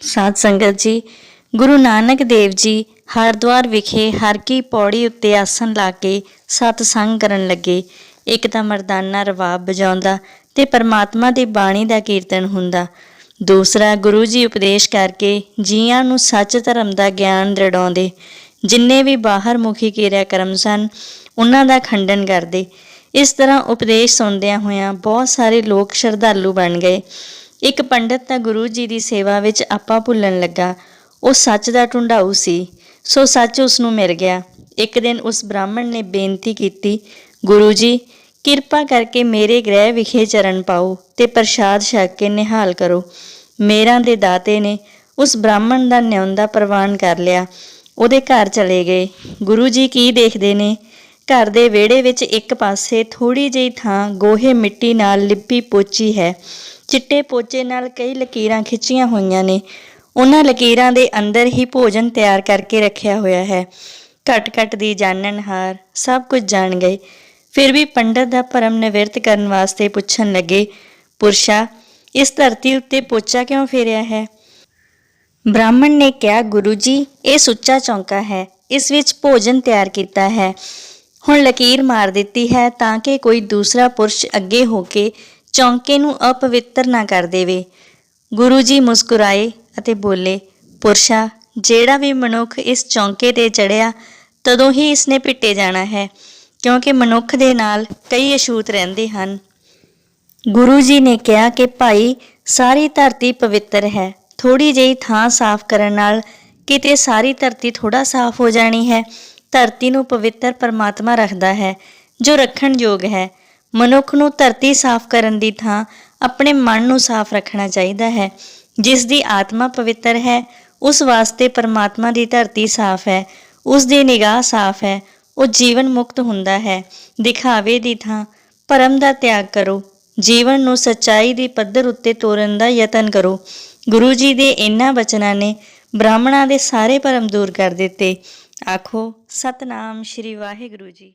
ਸਾਧ ਸੰਗਤ ਜੀ, ਗੁਰੂ ਨਾਨਕ ਦੇਵ ਜੀ ਹਰਿਦੁਆਰ ਵਿਖੇ ਹਰ ਕੀ ਪੌੜੀ ਉੱਤੇ ਆਸਣ ਲਾ ਕੇ ਸਤਸੰਗ ਕਰਨ ਲੱਗੇ। ਇੱਕ ਤਾਂ ਮਰਦਾਨਾ ਰਵਾਬ ਵਜਾਉਂਦਾ ਤੇ ਪਰਮਾਤਮਾ ਦੀ ਬਾਣੀ ਦਾ ਕੀਰਤਨ ਹੁੰਦਾ। ਦੂਸਰਾ, ਗੁਰੂ ਜੀ ਉਪਦੇਸ਼ ਕਰਕੇ ਜੀਆਂ ਨੂੰ ਸੱਚ ਧਰਮ ਦਾ ਗਿਆਨ ਦ੍ਰਿੜਾਉਂਦੇ ਜਿੰਨੇ ਵੀ ਬਾਹਰ ਮੁਖੀ ਕਿਰਿਆ ਕਰਮ ਸਨ, ਉਹਨਾਂ ਦਾ ਖੰਡਨ ਕਰਦੇ। ਇਸ ਤਰ੍ਹਾਂ ਉਪਦੇਸ਼ ਸੁਣਦਿਆਂ ਹੋਇਆਂ ਬਹੁਤ ਸਾਰੇ ਲੋਕ ਸ਼ਰਧਾਲੂ ਬਣ ਗਏ। ਇੱਕ ਪੰਡਤ ਤਾਂ ਗੁਰੂ ਜੀ ਦੀ ਸੇਵਾ ਵਿੱਚ ਆਪਾ ਭੁੱਲਣ ਲੱਗਾ। ਉਹ ਸੱਚ ਦਾ ਢੁੰਡਾਊ ਸੀ। ਸੋ ਸੱਚ ਉਸ ਨੂੰ ਮਿਲ ਗਿਆ। ਇੱਕ ਦਿਨ ਉਸ ਬ੍ਰਾਹਮਣ ਨੇ ਬੇਨਤੀ ਕੀਤੀ, ਗੁਰੂ ਜੀ, ਕਿਰਪਾ ਕਰਕੇ ਮੇਰੇ ਗ੍ਰਹਿ ਵਿਖੇ ਚਰਨ ਪਾਓ ਤੇ ਪ੍ਰਸ਼ਾਦ ਛਕ ਕੇ ਨਿਹਾਲ ਕਰੋ। ਮੇਰਾ ਦੇ ਦਾਤੇ ਨੇ ਉਸ ਬ੍ਰਾਹਮਣ ਦਾ ਨਿਉਂਦਾ ਪ੍ਰਵਾਨ ਕਰ ਲਿਆ। ਉਹਦੇ ਘਰ ਚਲੇ ਗਏ। ਗੁਰੂ ਜੀ ਕੀ ਦੇਖਦੇ ਨੇ? ਘਰ ਦੇ ਵਿਹੜੇ ਵਿੱਚ ਇੱਕ ਪਾਸੇ ਥੋੜੀ ਜਿਹੀ ਥਾਂ ਗੋਹੇ ਮਿੱਟੀ ਨਾਲ ਲਿਪੀ ਪੋਚੀ ਹੈ। ਚਿੱਟੇ ਪੋਚੇ ਨਾਲ ਕਈ ਲਕੀਰਾਂ ਖਿੱਚੀਆਂ ਹੋਈਆਂ ਨੇ। ਉਹਨਾਂ ਲਕੀਰਾਂ ਦੇ ਅੰਦਰ ਹੀ ਭੋਜਨ ਤਿਆਰ ਕਰਕੇ ਰੱਖਿਆ ਹੋਇਆ ਹੈ। ਘਟ ਘਟ ਦੀ ਜਾਣਨਹਾਰ ਸਭ ਕੁਝ ਜਾਣ ਗਏ। ਫਿਰ ਵੀ ਪੰਡਤ ਦਾ ਭਰਮ ਨਿਵਰਤ ਕਰਨ ਵਾਸਤੇ ਪੁੱਛਣ ਲੱਗੇ, ਪੁਰਸ਼ਾ, ਇਸ ਧਰਤੀ ਉੱਤੇ ਪੋਚਾ ਕਿਉਂ ਫੇਰਿਆ ਹੈ? ਬ੍ਰਾਹਮਣ ਨੇ ਕਿਹਾ, ਗੁਰੂ ਜੀ, ਇਹ ਸੁੱਚਾ ਚੌਂਕਾ ਹੈ। ਇਸ ਵਿੱਚ ਭੋਜਨ ਤਿਆਰ ਕੀਤਾ ਹੈ। ਹੁਣ ਲਕੀਰ ਮਾਰ ਦਿੱਤੀ ਹੈ ਤਾਂ ਕਿ ਕੋਈ ਦੂਸਰਾ ਪੁਰਸ਼ ਅੱਗੇ ਹੋ ਕੇ ਚੌਂਕੇ ਨੂੰ ਅਪਵਿੱਤਰ ਨਾ ਕਰ ਦੇਵੇ। ਗੁਰੂ ਜੀ ਮੁਸਕਰਾਏ ਅਤੇ ਬੋਲੇ, ਪੁਰਸ਼ਾ, ਜਿਹੜਾ ਵੀ ਮਨੁੱਖ ਇਸ ਚੌਂਕੇ ਤੇ ਚੜਿਆ ਤਦੋਂ ਹੀ ਇਸਨੇ ਪਿੱਟੇ ਜਾਣਾ ਹੈ, ਕਿਉਂਕਿ ਮਨੁੱਖ ਦੇ ਨਾਲ ਕਈ ਅਛੂਤ ਰਹਿੰਦੇ ਹਨ। ਗੁਰੂ ਜੀ ਨੇ ਕਿਹਾ ਕਿ ਭਾਈ, ਸਾਰੀ ਧਰਤੀ ਪਵਿੱਤਰ ਹੈ। ਥੋੜੀ ਜਿਹੀ ਥਾਂ ਸਾਫ਼ ਕਰਨ ਨਾਲ ਕਿਤੇ ਸਾਰੀ ਧਰਤੀ ਥੋੜਾ ਸਾਫ਼ ਹੋ ਜਾਣੀ ਹੈ। ਧਰਤੀ ਨੂੰ ਪਵਿੱਤਰ ਪਰਮਾਤਮਾ ਰੱਖਦਾ ਹੈ, ਜੋ ਰੱਖਣ ਯੋਗ ਹੈ। ਮਨੁੱਖ ਨੂੰ ਧਰਤੀ ਸਾਫ਼ ਕਰਨ ਦੀ ਥਾਂ ਆਪਣੇ ਮਨ ਨੂੰ ਸਾਫ਼ ਰੱਖਣਾ ਚਾਹੀਦਾ ਹੈ। ਜਿਸ ਦੀ ਆਤਮਾ ਪਵਿੱਤਰ ਹੈ, ਉਸ ਵਾਸਤੇ ਪਰਮਾਤਮਾ ਦੀ ਧਰਤੀ ਸਾਫ਼ ਹੈ, ਉਸ ਦੀ ਨਿਗਾਹ ਸਾਫ਼ ਹੈ, ਉਹ ਜੀਵਨ ਮੁਕਤ ਹੁੰਦਾ ਹੈ। ਦਿਖਾਵੇ ਦੀ ਥਾਂ ਭਰਮ ਦਾ ਤਿਆਗ ਕਰੋ। ਜੀਵਨ ਨੂੰ ਸੱਚਾਈ ਦੀ ਪੱਧਰ ਉੱਤੇ ਤੋਰਨ ਦਾ ਯਤਨ ਕਰੋ। ਗੁਰੂ ਜੀ ਦੇ ਇਹਨਾਂ ਬਚਨਾਂ ਨੇ ਬ੍ਰਾਹਮਣਾਂ ਦੇ ਸਾਰੇ ਭਰਮ ਦੂਰ ਕਰ ਦਿੱਤੇ। ਆਖੋ, ਸਤਨਾਮ ਸ਼੍ਰੀ ਵਾਹਿਗੁਰੂ ਜੀ।